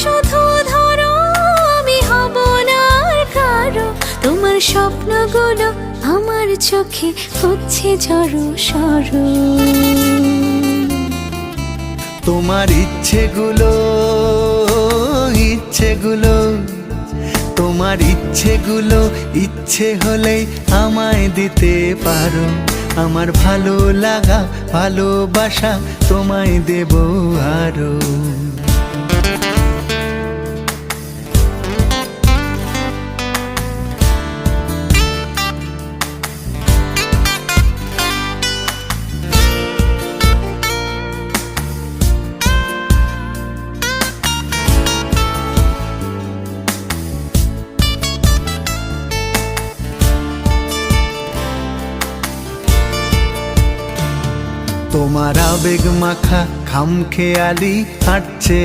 শুধু ধরো, আমি হব না কারও। তোমার স্বপ্নগুলো আমার চোখে হচ্ছে জড়ো সরো। তোমার ইচ্ছেগুলো ইচ্ছেগুলো, তোমার ইচ্ছেগুলো, ইচ্ছে হলেই আমায় দিতে পারো। আমার ভালো লাগা, ভালোবাসা তোমায় দেব আরও। তোমার আবেগ মাখা খাম খেয়ালি হাঁটছে